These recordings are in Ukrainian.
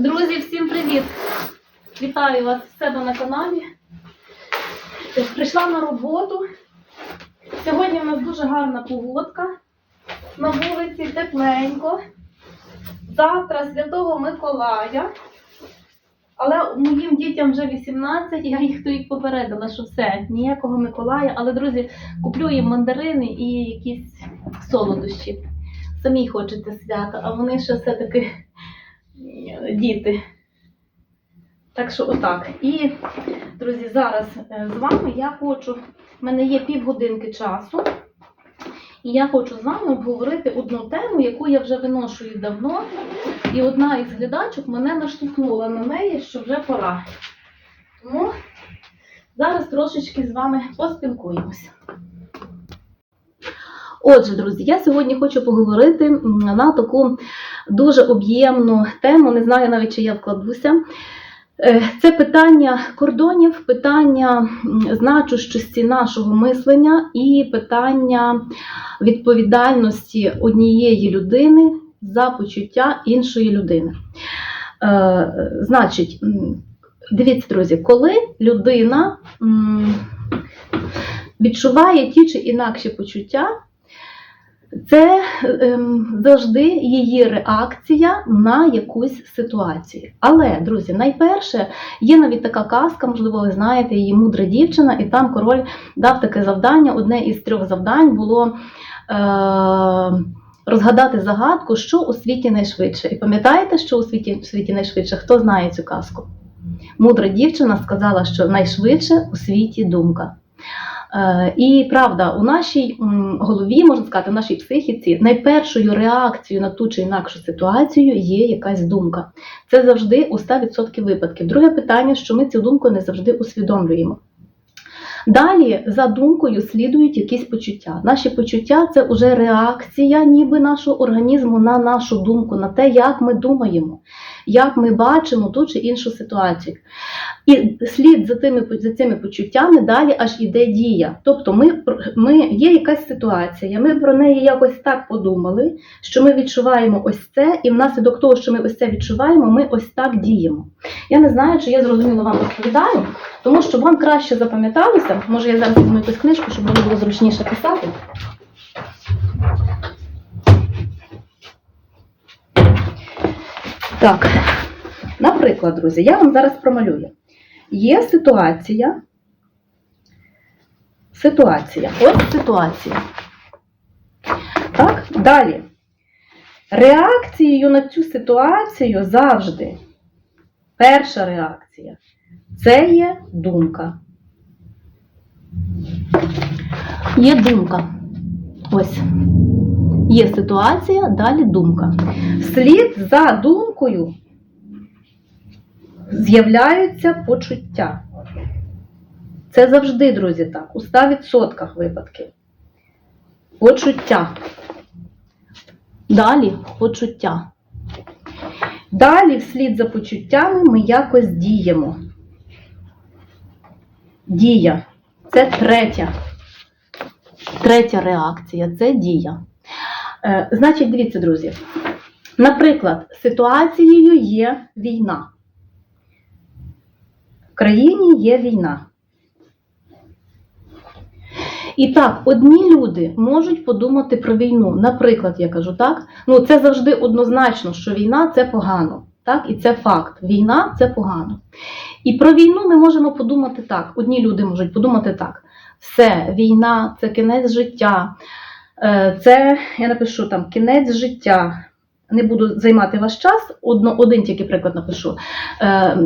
Друзі, всім привіт! Вітаю вас в себе на каналі. Прийшла на роботу. Сьогодні в нас дуже гарна погодка. На вулиці тепленько. Завтра Святого Миколая. Але моїм дітям вже 18, я їх тоді попередила, що все, ніякого Миколая. Але, друзі, куплю їм мандарини і якісь солодощі. Самі хочете свята, а вони ще все-таки діти. Так що отак. І, друзі, зараз е, з вами я хочу, в мене є півгодинки часу, і я хочу з вами обговорити одну тему, яку я вже виношую давно. І одна із глядачок мене наштовхнула на неї, що вже пора. Тому зараз трошечки з вами поспілкуємося. Отже, друзі, я сьогодні хочу поговорити на таку дуже об'ємну тему, не знаю навіть, чи я вкладуся. Е, Це питання кордонів, питання значущості нашого мислення і питання відповідальності однієї людини за почуття іншої людини. Е, Значить, дивіться, друзі, коли людина відчуває ті чи інакші почуття, це ем, завжди її реакція на якусь ситуацію. Але, друзі, найперше, є навіть така казка, можливо, ви знаєте, її мудра дівчина, і там король дав таке завдання. Одне із трьох завдань було е, розгадати загадку, що у світі найшвидше. І пам'ятаєте, що у світі, в світі найшвидше? Хто знає цю казку? Мудра дівчина сказала, що найшвидше у світі думка. Е, І правда, у нашій голові, можна сказати, в нашій психіці найпершою реакцією на ту чи інакшу ситуацію є якась думка. Це завжди у 100% випадків. Друге питання, що ми цю думку не завжди усвідомлюємо. Далі за думкою слідують якісь почуття. Наші почуття це вже реакція ніби нашого організму на нашу думку, на те, як ми думаємо, як ми бачимо ту чи іншу ситуацію. І слід за тими за цими почуттями далі аж іде дія. Тобто, ми, ми є якась ситуація, ми про неї якось так подумали, що ми відчуваємо ось це, і внаслідок того, що ми ось це відчуваємо, ми ось так діємо. Я не знаю, чи я зрозуміло вам розповідаю, тому що вам краще запам'яталося. Може, я зараз візьму якусь книжку, щоб мені було зручніше писати. Так, наприклад, друзі, я вам зараз промалюю. Є ситуація. Ситуація. Ось ситуація. Так, далі. Реакцією на цю ситуацію завжди. Перша реакція це є думка. Є думка. Ось. Є ситуація, далі думка. Вслід за думкою з'являються почуття. Це завжди, друзі, так, у 100% випадків. Почуття. Далі почуття. Далі, вслід за почуттями, ми якось діємо. Дія. Це третя. Третя реакція це дія. Е, значить, дивіться, друзі. Наприклад, ситуацією є війна. В країні є війна. І так, одні люди можуть подумати про війну. Наприклад, я кажу так. Ну, це завжди однозначно, що війна це погано. Так, і це факт. Війна це погано. І про війну ми можемо подумати так. Одні люди можуть подумати так: все, війна це кінець життя. Е, Це я напишу там кінець життя. Не буду займати ваш час, одно, один тільки приклад напишу. Е,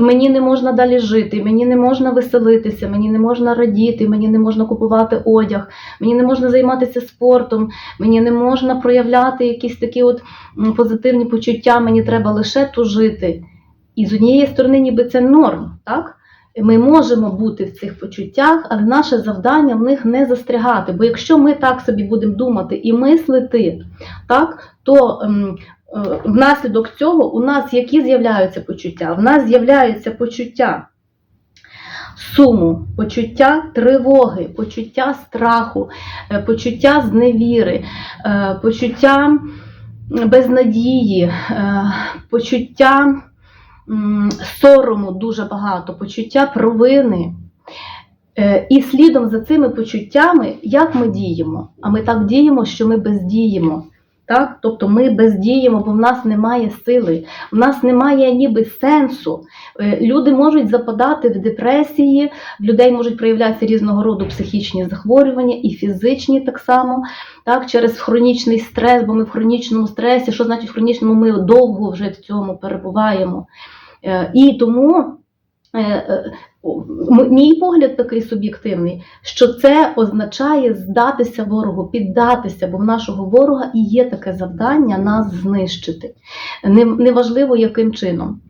мені не можна далі жити, мені не можна веселитися, мені не можна радіти, мені не можна купувати одяг, мені не можна займатися спортом, мені не можна проявляти якісь такі от позитивні почуття, мені треба лише тужити. І з однієї сторони, ніби це норм, так? Ми можемо бути в цих почуттях, але наше завдання в них не застрягати. Бо якщо ми так собі будемо думати і мислити, так, то ем, е, внаслідок цього у нас які з'являються почуття? В нас з'являються почуття суму, почуття тривоги, почуття страху, е, почуття зневіри, е, почуття безнадії, почуття сорому дуже багато, почуття провини. Е, І слідом за цими почуттями, як ми діємо? А ми так діємо, що ми бездіємо. Так? Тобто ми бездіємо, бо в нас немає сили, в нас немає ніби сенсу. Е, Люди можуть западати в депресії, в людей можуть проявлятися різного роду психічні захворювання, і фізичні так само, так, через хронічний стрес, бо ми в хронічному стресі. Що значить в хронічному? Ми довго вже в цьому перебуваємо. Е, І тому. е, е, Мій погляд такий суб'єктивний, що це означає здатися ворогу, піддатися, бо в нашого ворога і є таке завдання нас знищити. Неважливо, яким чином.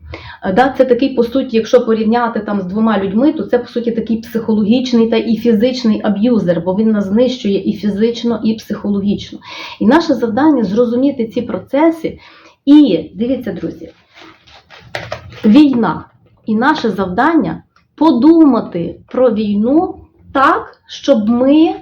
Да, це такий, по суті, якщо порівняти там з двома людьми, то це по суті такий психологічний та і фізичний аб'юзер, бо він нас знищує і фізично, і психологічно. І наше завдання зрозуміти ці процеси. І дивіться, друзі, війна. І наше завдання подумати про війну так, щоб ми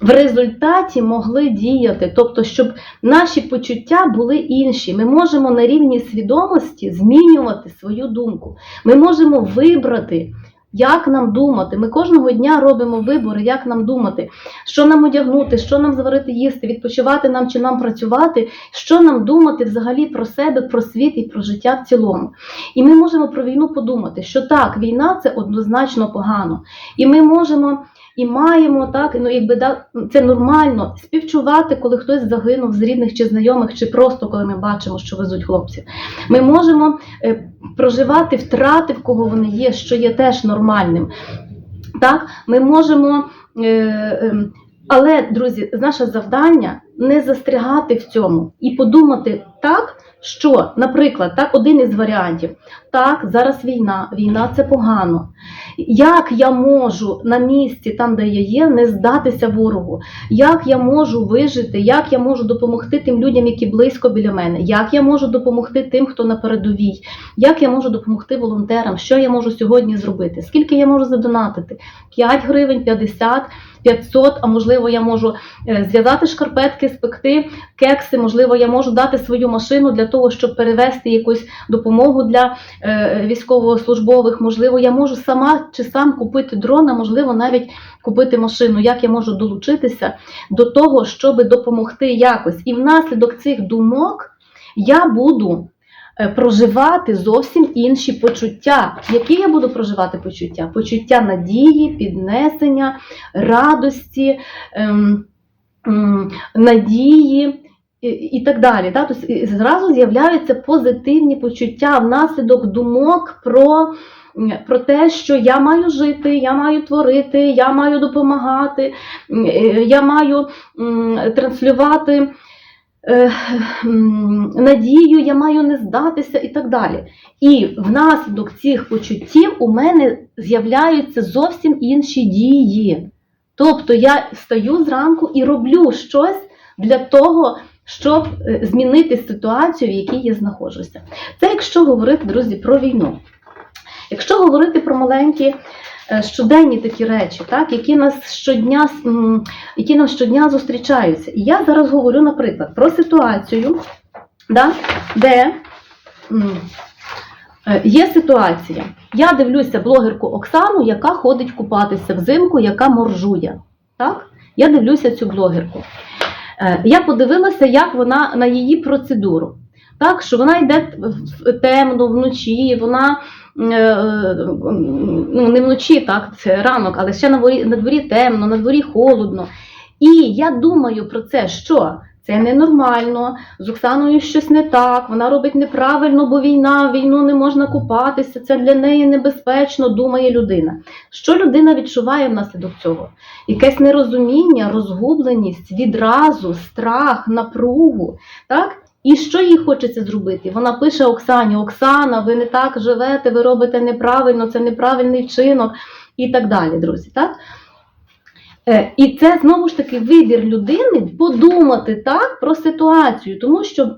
в результаті могли діяти, тобто, щоб наші почуття були інші. Ми можемо на рівні свідомості змінювати свою думку. Ми можемо вибрати. Як нам думати? Ми кожного дня робимо вибори, як нам думати, що нам одягнути, що нам зварити їсти, відпочивати нам чи нам працювати, що нам думати взагалі про себе, про світ і про життя в цілому. І ми можемо про війну подумати, що так, війна це однозначно погано. І ми можемо і маємо так, ну якби да, це нормально співчувати, коли хтось загинув з рідних чи знайомих, чи просто коли ми бачимо, що везуть хлопців. Ми можемо е, проживати втрати, в кого вони є, що є теж нормальним. Так, ми можемо. Е, е, але, друзі, наше завдання не застрягати в цьому і подумати так, що, наприклад, так, один із варіантів. Так, зараз війна, війна це погано. Як я можу на місці, там, де я є, не здатися ворогу? Як я можу вижити, як я можу допомогти тим людям, які близько біля мене? Як я можу допомогти тим, хто на передовій? Як я можу допомогти волонтерам? Що я можу сьогодні зробити? Скільки я можу задонатити? 5 гривень, 50, 500, а можливо, я можу е, зв'язати шкарпетки, спекти кекси, можливо, я можу дати свою машину для того, щоб перевезти якусь допомогу для е, військовослужбових. Можливо, я можу сама чи сам купити дрона, можливо, навіть купити машину. Як я можу долучитися до того, щоб допомогти якось. І внаслідок цих думок я буду е, проживати зовсім інші почуття. Які я буду проживати почуття? Почуття надії, піднесення, радості, ем, м, надії. І, і так далі. Да? Тобто зразу з'являються позитивні почуття внаслідок думок про, про те, що я маю жити, я маю творити, я маю допомагати, е, я маю транслювати е, надію, я маю не здатися і так далі. І внаслідок цих почуттів у мене з'являються зовсім інші дії. Тобто я стаю зранку і роблю щось для того, щоб е, змінити ситуацію, в якій я знаходжуся. Це якщо говорити, друзі, про війну. Якщо говорити про маленькі е, щоденні такі речі, так, які нас щодня, які нам щодня зустрічаються. І я зараз говорю, наприклад, про ситуацію, да, де е, є ситуація. Я дивлюся блогерку Оксану, яка ходить купатися взимку, яка моржує. Так? Я дивлюся цю блогерку. Е, Я подивилася, як вона на її процедуру. Так, що вона йде темно вночі, вона е, ну, не вночі, так, це ранок, але ще на дворі, на дворі темно, на дворі холодно. І я думаю про це, що це ненормально, з Оксаною щось не так, вона робить неправильно, бо війна, війну не можна купатися, це для неї небезпечно, думає людина. Що людина відчуває внаслідок цього? Якесь нерозуміння, розгубленість, відразу, страх, напругу. Так? І що їй хочеться зробити? Вона пише Оксані: Оксана, ви не так живете, ви робите неправильно, це неправильний вчинок і так далі, друзі. Так? Е, І це знову ж таки вибір людини подумати так про ситуацію, тому що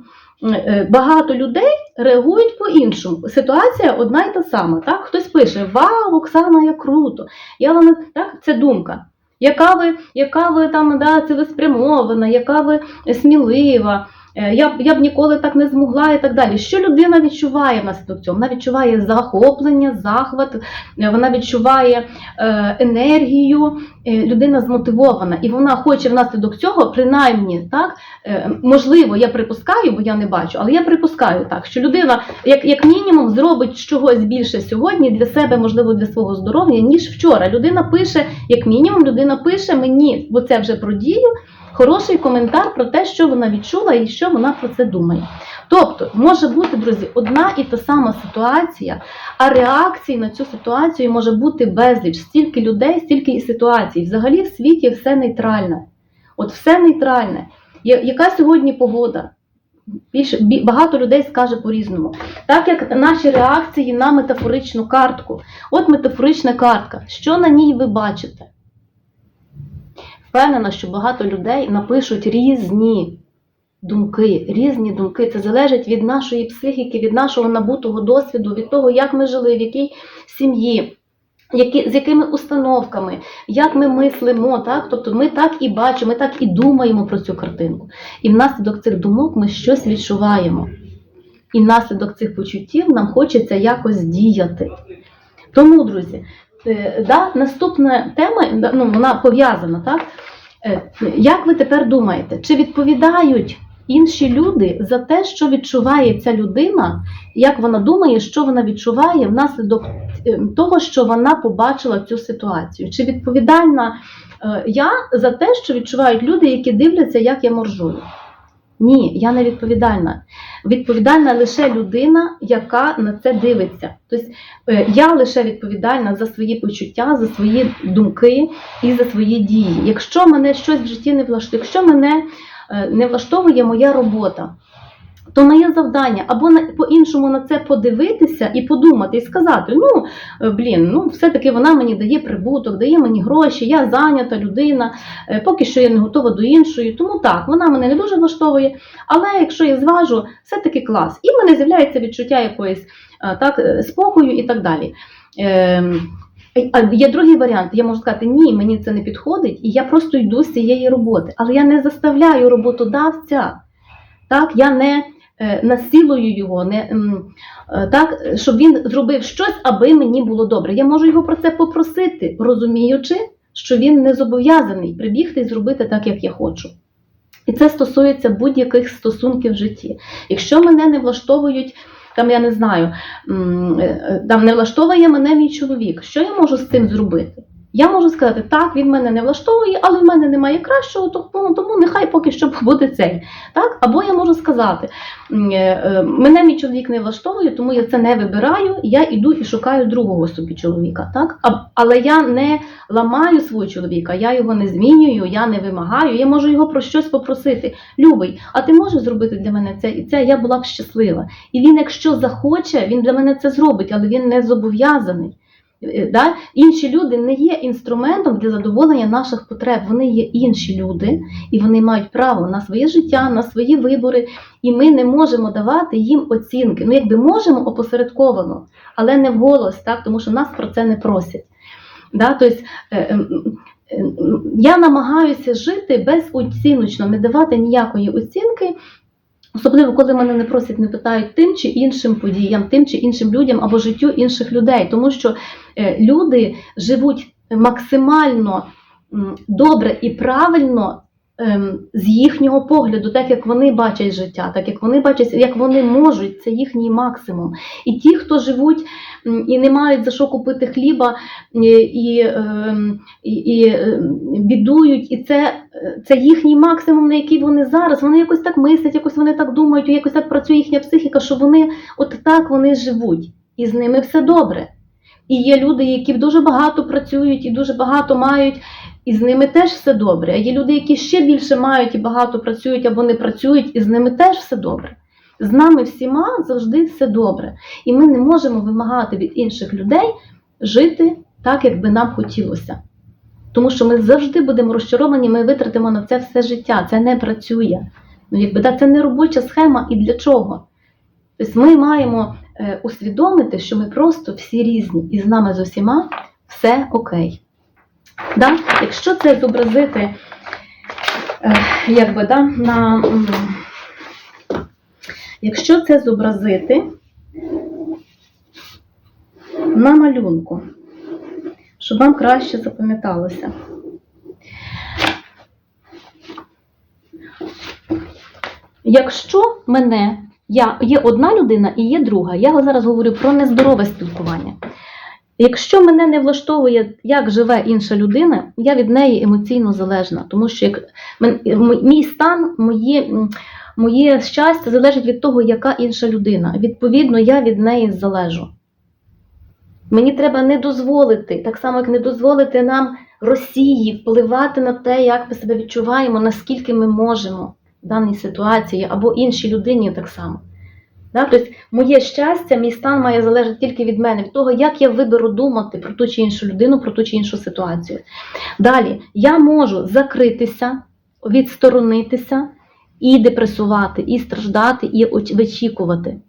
е, багато людей реагують по-іншому. Ситуація одна й та сама. Так? Хтось пише: Вау, Оксана, як круто! Я вам так, це думка. Яка ви, яка ви там да, цілеспрямована, яка ви смілива, я, б- я б ніколи так не змогла і так далі. Що людина відчуває внаслідок цього? Вона відчуває захоплення, захват, е, вона відчуває е, енергію, е, людина змотивована, і вона хоче внаслідок цього, принаймні, так, е, можливо, я припускаю, бо я не бачу, але я припускаю так, що людина, як, як мінімум, зробить чогось більше сьогодні для себе, можливо, для свого здоров'я, ніж вчора. Людина пише, як мінімум, людина пише мені, бо це вже про дію, хороший коментар про те, що вона відчула і що вона про це думає. Тобто, може бути, друзі, одна і та сама ситуація, а реакцій на цю ситуацію може бути безліч. Стільки людей, стільки і ситуацій. Взагалі в світі все нейтральне. От все нейтральне. Яка сьогодні погода? Більше, багато людей скаже по-різному. Так як наші реакції на метафоричну картку. От метафорична картка. Що на ній ви бачите? Впевнена, що багато людей напишуть різні думки, різні думки. Це залежить від нашої психіки, від нашого набутого досвіду, від того, як ми жили, в якій сім'ї. Які, з якими установками, як ми мислимо, так? тобто ми так і бачимо, ми так і думаємо про цю картинку. І внаслідок цих думок ми щось відчуваємо. І внаслідок цих почуттів нам хочеться якось діяти. Тому, друзі, да, наступна тема, ну, вона пов'язана, так? Е, Як ви тепер думаєте, чи відповідають інші люди за те, що відчуває ця людина, як вона думає, що вона відчуває внаслідок е, того, що вона побачила цю ситуацію? Чи відповідальна е, я за те, що відчувають люди, які дивляться, як я моржую? Ні, я не відповідальна. Відповідальна лише людина, яка на це дивиться. Тобто е, я лише відповідальна за свої почуття, за свої думки і за свої дії. Якщо мене щось в житті не влаштує, якщо мене е, не влаштовує моя робота, то моє завдання або по-іншому на це подивитися і подумати, і сказати: ну е, блін, ну все-таки вона мені дає прибуток, дає мені гроші, я зайнята людина, е, поки що я не готова до іншої. Тому так, вона мене не дуже влаштовує. Але якщо я зважу, все-таки клас. І в мене з'являється відчуття якоїсь е, так, спокою і так далі. Ем, а є другий варіант. Я можу сказати, ні, мені це не підходить, і я просто йду з цієї роботи. Але я не заставляю роботодавця. Так, я не е, насилую його, не, е, так, щоб він зробив щось, аби мені було добре. Я можу його про це попросити, розуміючи, що він не зобов'язаний прибігти і зробити так, як я хочу. І це стосується будь-яких стосунків в житті. Якщо мене не влаштовують, там я не знаю, е, там не влаштовує мене мій чоловік, що я можу з цим зробити? Я можу сказати, так, він мене не влаштовує, але в мене немає кращого, тому, тому нехай поки що буде цей. Так? Або я можу сказати, е, е, мене мій чоловік не влаштовує, тому я це не вибираю, я іду і шукаю другого собі чоловіка. Так? Але я не ламаю свого чоловіка, я його не змінюю, я не вимагаю, я можу його про щось попросити. Любий, а ти можеш зробити для мене це і це, я була б щаслива. І він, якщо захоче, він для мене це зробить, але він не зобов'язаний. Е, Да? Інші люди не є інструментом для задоволення наших потреб. Вони є інші люди, і вони мають право на своє життя, на свої вибори, і ми не можемо давати їм оцінки. Ну, якби можемо опосередковано, але не вголос, так? тому що нас про це не просять. Да? Тобто, е, е, я намагаюся жити безоціночно, не давати ніякої оцінки. Особливо, коли мене не просять, не питають тим чи іншим подіям, тим чи іншим людям або життю інших людей, тому що е, люди живуть максимально добре і правильно з їхнього погляду, так як вони бачать життя, так як вони бачать, як вони можуть, це їхній максимум. І ті, хто живуть і не мають за що купити хліба, і, і, ем, і, і ем, бідують, і це, е, це їхній максимум, на який вони зараз. Вони якось так мислять, якось вони так думають, якось так працює їхня психіка, що вони от так вони живуть, і з ними все добре. І є люди, які дуже багато працюють і дуже багато мають, і з ними теж все добре. А є люди, які ще більше мають і багато працюють або не працюють, і з ними теж все добре. З нами всіма завжди все добре. І ми не можемо вимагати від інших людей жити так, як би нам хотілося. Тому що ми завжди будемо розчаровані, ми витратимо на це все життя. Це не працює. Ну, якби да, це не робоча схема і для чого? Тобто ми маємо е, усвідомити, що ми просто всі різні, і з нами з усіма все окей. Да? Якщо це зобразити е, якби, да, на, Якщо це зобразити на малюнку, щоб вам краще запам'яталося. Якщо мене, я, є одна людина і є друга, я зараз говорю про нездорове спілкування. Якщо мене не влаштовує, як живе інша людина, я від неї емоційно залежна, тому що як мій стан, моє, м, моє щастя залежить від того, яка інша людина. Відповідно, я від неї залежу. Мені треба не дозволити, так само як не дозволити нам Росії впливати на те, як ми себе відчуваємо, наскільки ми можемо в даній ситуації, або іншій людині так само. Тобто, моє щастя, мій стан має залежати тільки від мене, від того, як я виберу думати про ту чи іншу людину, про ту чи іншу ситуацію. Далі, я можу закритися, відсторонитися і депресувати, і страждати, і вичікувати.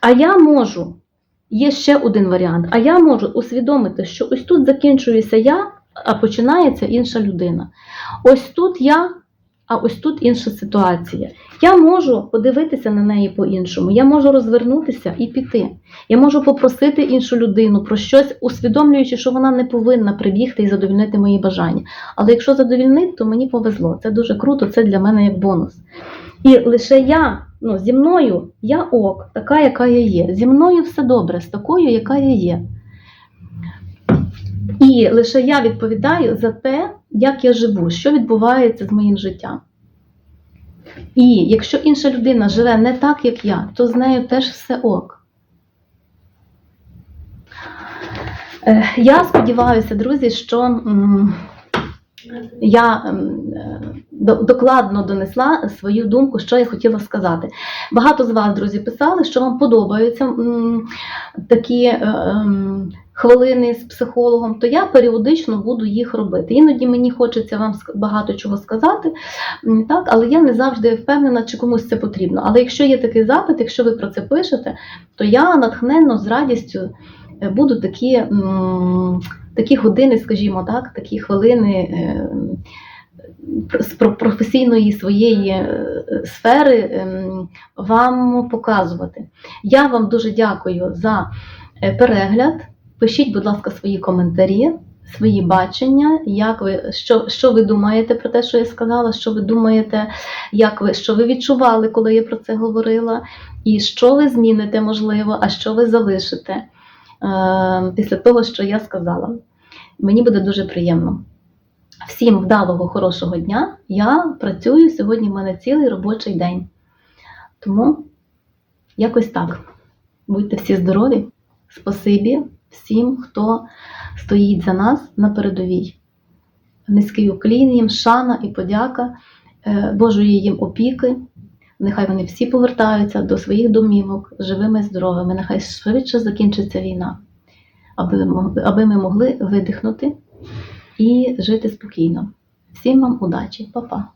А я можу, є ще один варіант, а я можу усвідомити, що ось тут закінчуюся я, а починається інша людина. Ось тут я, а ось тут інша ситуація. Я можу подивитися на неї по-іншому, я можу розвернутися і піти. Я можу попросити іншу людину про щось, усвідомлюючи, що вона не повинна прибігти і задовільнити мої бажання. Але якщо задовільнить, то мені повезло. Це дуже круто, це для мене як бонус. І лише я, ну, зі мною, я ок, така, яка я є. Зі мною все добре, з такою, яка я є. І лише я відповідаю за те, як я живу, що відбувається з моїм життям. І якщо інша людина живе не так, як я, то з нею теж все ок. Е, Я сподіваюся, друзі, що я е, докладно донесла свою думку, що я хотіла сказати. Багато з вас, друзі, писали, що вам подобаються такі е, ем, хвилини з психологом, то я періодично буду їх робити. Іноді мені хочеться вам багато чого сказати, так, але я не завжди впевнена, чи комусь це потрібно. Але якщо є такий запит, якщо ви про це пишете, то я натхненно з радістю е, буду такі, такі години, скажімо так, такі хвилини. З професійної своєї е, сфери ем, вам показувати. Я вам дуже дякую за е, перегляд. Пишіть, будь ласка, свої коментарі, свої бачення, як ви, що, що ви думаєте про те, що я сказала, що ви думаєте, як ви, що ви відчували, коли я про це говорила, і що ви зміните, можливо, а що ви залишите е, після того, що я сказала. Мені буде дуже приємно. Всім вдалого, хорошого дня. Я працюю сьогодні. в мене цілий робочий день. Тому якось так. Будьте всі здорові. Спасибі всім, хто стоїть за нас на передовій. Низький уклін їм, шана і подяка е, Божої їм опіки. Нехай вони всі повертаються до своїх домівок живими і здоровими. Нехай швидше закінчиться війна, аби, ми могли видихнути і жити спокійно. Всім вам удачі, Па-па!